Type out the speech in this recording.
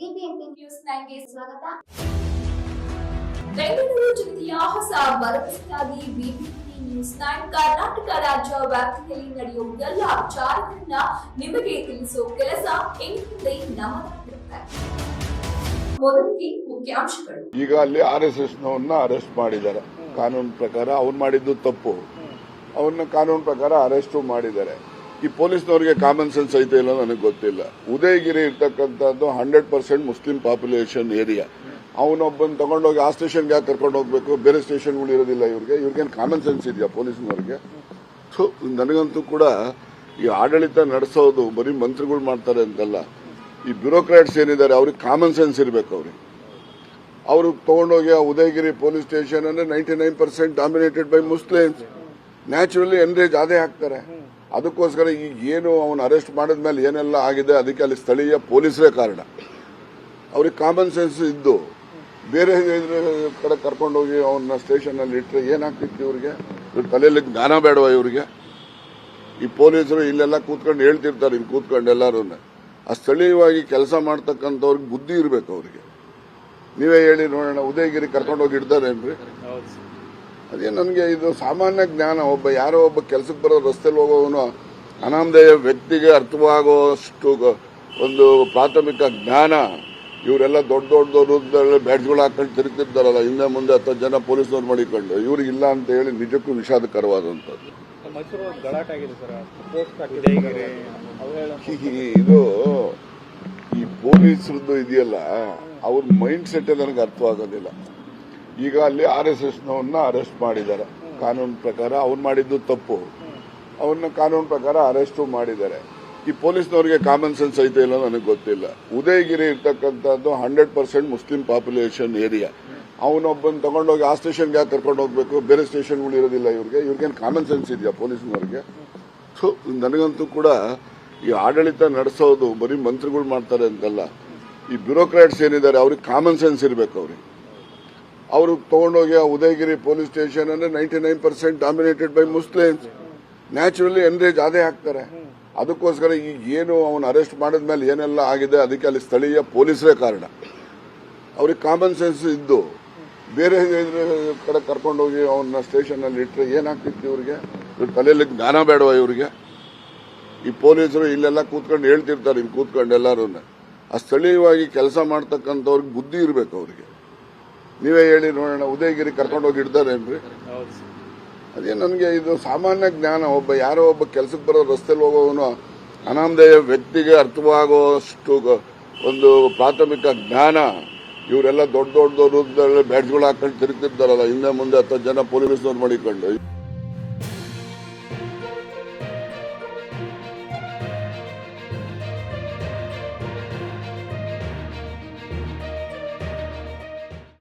BBMP news ನೈನ್ಗೆ ಸ್ವಾಗತ. ಬೆಂಗಳೂರು ಜಿಲ್ಲೆಯ ಹೊಸ ಭರವಸೆಯಾಗಿ ಬಿಬಿಎಂಪಿ ನ್ಯೂಸ್ ನೈನ್ ಕರ್ನಾಟಕ ರಾಜ್ಯ ವ್ಯಾಪ್ತಿಯಲ್ಲಿ ನಡೆಯುವ ಎಲ್ಲ ವಿಚಾರಗಳನ್ನ ನಿಮಗೆ ತಿಳಿಸುವ ಕೆಲಸ ಇನ್ಮುಂದೆ ನಮ್ಮದಾಗಿರುತ್ತೆ ಮೊದಲಿಗೆ ಮುಖ್ಯಾಂಶಗಳು. ಈಗ ಅಲ್ಲಿ ಆರ್ ಎಸ್ ಎಸ್ ನವನ್ನ ಅರೆಸ್ಟ್ ಮಾಡಿದ್ದಾರೆ. ಕಾನೂನು ಪ್ರಕಾರ ಅವ್ರು ಮಾಡಿದ್ದು ತಪ್ಪು. ಅವನ್ನ ಕಾನೂನು ಪ್ರಕಾರ ಅರೆಸ್ಟ್ ಮಾಡಿದ್ದಾರೆ. ಈ ಪೊಲೀಸ್ನವ್ರಿಗೆ ಕಾಮನ್ ಸೆನ್ಸ್ ಐತೆ ಇಲ್ಲ ನನಗೆ ಗೊತ್ತಿಲ್ಲ. ಉದಯಗಿರಿ ಇರ್ತಕ್ಕಂಥದ್ದು hundred percent Muslim population area ಅವನೊಬ್ಬನ್ ತಗೊಂಡೋಗಿ ಆ ಸ್ಟೇಷನ್ಗೆ ಯಾಕೆ ಕರ್ಕೊಂಡು ಹೋಗ್ಬೇಕು? ಬೇರೆ ಸ್ಟೇಷನ್ಗಳು ಇರೋದಿಲ್ಲ ಇವ್ರಿಗೆ. ಇವ್ರಿಗೇನು ಕಾಮನ್ ಸೆನ್ಸ್ ಇದೆಯಾ ಪೊಲೀಸ್ನವ್ರಿಗೆ? ಸೊ ನನಗಂತೂ ಕೂಡ ಈ ಆಡಳಿತ ನಡೆಸೋದು ಬರೀ ಮಂತ್ರಿಗಳು ಮಾಡ್ತಾರೆ ಅಂತಲ್ಲ. ಈ ಬ್ಯೂರೋಕ್ರಾಟ್ಸ್ ಏನಿದ್ದಾರೆ, ಅವ್ರಿಗೆ ಕಾಮನ್ ಸೆನ್ಸ್ ಇರಬೇಕು ಅವ್ರಿಗೆ. ಅವರು ತಗೊಂಡೋಗಿ ಆ ಉದಯಗಿರಿ ಪೊಲೀಸ್ ಸ್ಟೇಷನ್ ಅಂದ್ರೆ ninety nine percent dominated by Muslims naturally enrage ಅದೇ ಆಗ್ತಾರೆ ಅದಕ್ಕೋಸ್ಕರ ಈಗ ಏನು ಅವನು ಅರೆಸ್ಟ್ ಮಾಡಿದ ಮೇಲೆ ಏನೆಲ್ಲ ಆಗಿದೆ ಅದಕ್ಕೆ ಅಲ್ಲಿ ಸ್ಥಳೀಯ ಪೊಲೀಸರೇ ಕಾರಣ. ಅವ್ರಿಗೆ ಕಾಮನ್ ಸೆನ್ಸ್ ಇದ್ದು, ಬೇರೆ ಕಡೆ ಕರ್ಕೊಂಡೋಗಿ ಅವನ್ನ ಸ್ಟೇಷನ್ ಅಲ್ಲಿ ಇಟ್ಟರೆ ಏನಾಗ್ತಿತ್ತು ಇವ್ರಿಗೆ? ಇವ್ರ ತಲೆಯಲ್ಲಿ ಜ್ಞಾನ ಬೇಡವಾ ಇವ್ರಿಗೆ? ಈ ಪೊಲೀಸರು ಇಲ್ಲೆಲ್ಲ ಕೂತ್ಕೊಂಡು ಹೇಳ್ತಿರ್ತಾರೆ, ಇಲ್ಲಿ ಕೂತ್ಕೊಂಡು ಎಲ್ಲರೂ ಆ ಸ್ಥಳೀಯವಾಗಿ ಕೆಲಸ ಮಾಡ್ತಕ್ಕಂಥವ್ರಿಗೆ ಬುದ್ಧಿ ಇರಬೇಕು ಅವ್ರಿಗೆ. ನೀವೇ ಹೇಳಿ ನೋಡೋಣ, ಉದಯಗಿರಿ ಕರ್ಕೊಂಡೋಗಿ ಇಡ್ತಾರೇನ್ರಿ? ಅದೇ ನನಗೆ ಇದು ಸಾಮಾನ್ಯ ಜ್ಞಾನ. ಒಬ್ಬ ಯಾರೋ ಒಬ್ಬ ಕೆಲಸಕ್ಕೆ ಬರೋ ರಸ್ತೆಯಲ್ಲಿ ಹೋಗೋನು ಅನಾಮಧೇಯ ವ್ಯಕ್ತಿಗೆ ಅರ್ಥವಾಗುವಷ್ಟು ಒಂದು ಪ್ರಾಥಮಿಕ ಜ್ಞಾನ. ಇವರೆಲ್ಲ ದೊಡ್ಡ ದೊಡ್ಡ ದೊಡ್ಡ ಬ್ಯಾಡ್ಜ್ಗಳು ಹಾಕೊಂಡು ತಿರುಗ್ತಿರ್ತಾರಲ್ಲ ಹಿಂದೆ ಮುಂದೆ ಹತ್ತು ಜನ ಪೊಲೀಸ್ನವ್ರು ಮಾಡಿಕೊಂಡು ಇವ್ರಿಗೆ ಇಲ್ಲ ಅಂತ ಹೇಳಿ ನಿಜಕ್ಕೂ ವಿಷಾದಕರವಾದಂಥದ್ದು ಇದು ಈ ಪೊಲೀಸರದ್ದು ಇದೆಯಲ್ಲ ಅವ್ರ ಮೈಂಡ್ ಸೆಟ್ ನನಗೆ ಅರ್ಥವಾಗೋದಿಲ್ಲ. ಈಗ ಅಲ್ಲಿ ಆರ್ ಎಸ್ ಎಸ್ ನವನ್ನ ಅರೆಸ್ಟ್ ಮಾಡಿದ್ದಾರೆ. ಕಾನೂನು ಪ್ರಕಾರ ಅವ್ನು ಮಾಡಿದ್ದು ತಪ್ಪು. ಅವನ್ನ ಕಾನೂನು ಪ್ರಕಾರ ಅರೆಸ್ಟ್ ಮಾಡಿದ್ದಾರೆ. ಈ ಪೊಲೀಸ್ನವ್ರಿಗೆ ಕಾಮನ್ ಸೆನ್ಸ್ ಐತೆ ಇಲ್ಲ ನನಗೆ ಗೊತ್ತಿಲ್ಲ. ಉದಯಗಿರಿ ಇರ್ತಕ್ಕಂಥದ್ದು hundred percent Muslim population area ಅವನೊಬ್ಬನ್ ತಗೊಂಡೋಗಿ ಆ ಸ್ಟೇಷನ್ಗೆ ಯಾಕೆ ಕರ್ಕೊಂಡು ಹೋಗ್ಬೇಕು? ಬೇರೆ ಸ್ಟೇಷನ್ಗಳು ಇರೋದಿಲ್ಲ ಇವ್ರಿಗೆ. ಇವ್ರಿಗೇನು ಕಾಮನ್ ಸೆನ್ಸ್ ಇದೆಯಾ ಪೊಲೀಸ್ನವ್ರಿಗೆ? ಸೊ ನನಗಂತೂ ಕೂಡ ಈ ಆಡಳಿತ ನಡೆಸೋದು ಬರೀ ಮಂತ್ರಿಗಳು ಮಾಡ್ತಾರೆ ಅಂತಲ್ಲ. ಈ ಬ್ಯೂರೋಕ್ರಾಟ್ಸ್ ಏನಿದ್ದಾರೆ, ಅವ್ರಿಗೆ ಕಾಮನ್ ಸೆನ್ಸ್ ಇರಬೇಕು ಅವ್ರಿಗೆ. ಅವರು ತಗೊಂಡೋಗಿ ಆ ಉದಯಗಿರಿ ಪೊಲೀಸ್ ಸ್ಟೇಷನ್ ಅಂದ್ರೆ ninety nine percent dominated by Muslims naturally enrage ಅದೇ ಹಾಕ್ತಾರೆ. ಅದಕ್ಕೋಸ್ಕರ ಈಗ ಏನು ಅವನು ಅರೆಸ್ಟ್ ಮಾಡಿದ್ಮೇಲೆ ಏನೆಲ್ಲ ಆಗಿದೆ, ಅದಕ್ಕೆ ಅಲ್ಲಿ ಸ್ಥಳೀಯ ಪೊಲೀಸರೇ ಕಾರಣ. ಅವ್ರಿಗೆ ಕಾಮನ್ ಸೆನ್ಸ್ ಇದ್ದು, ಬೇರೆ ಕಡೆ ಕರ್ಕೊಂಡೋಗಿ ಅವನ್ನ ಸ್ಟೇಷನ್ ಅಲ್ಲಿ ಇಟ್ಟರೆ ಏನಾಗ್ತಿತ್ತು ಇವ್ರಿಗೆ? ಇವ್ರ ತಲೆಯಲ್ಲಿ ಜ್ಞಾನ ಬೇಡವ ಇವ್ರಿಗೆ? ಈ ಪೊಲೀಸರು ಇಲ್ಲೆಲ್ಲ ಕೂತ್ಕೊಂಡು ಹೇಳ್ತಿರ್ತಾರೆ ಇಲ್ಲಿ ಕೂತ್ಕೊಂಡು ಎಲ್ಲರೂ ಆ ಸ್ಥಳೀಯವಾಗಿ ಕೆಲಸ ಮಾಡ್ತಕ್ಕಂಥವ್ರಿಗೆ ಬುದ್ಧಿ ಇರಬೇಕು ಅವ್ರಿಗೆ. ನೀವೇ ಹೇಳಿ ನೋಡೋಣ ಉದಯಗಿರಿ ಕರ್ಕೊಂಡೋಗಿ ಇಡ್ತಾರೇನ್ರಿ? ಅದೇ ನನಗೆ ಇದು ಸಾಮಾನ್ಯ ಜ್ಞಾನ ಒಬ್ಬ ಯಾರೋ ಒಬ್ಬ ಕೆಲಸಕ್ಕೆ ಬರೋ ರಸ್ತೆಯಲ್ಲಿ ಹೋಗೋವನು ಅನಾಮಧೇಯ ವ್ಯಕ್ತಿಗೆ ಅರ್ಥವಾಗುವಷ್ಟು ಒಂದು ಪ್ರಾಥಮಿಕ ಜ್ಞಾನ. ಇವರೆಲ್ಲ ದೊಡ್ಡ ದೊಡ್ಡ ದೊಡ್ಡ ಹಾಕೊಂಡು ತಿರುಗ್ತಿರ್ತಾರಲ್ಲ ಹಿಂದೆ ಮುಂದೆ ಹತ್ತು ಜನ ಪೊಲೀಸ್ನವ್ರು ಮಾಡಿಕೊಂಡು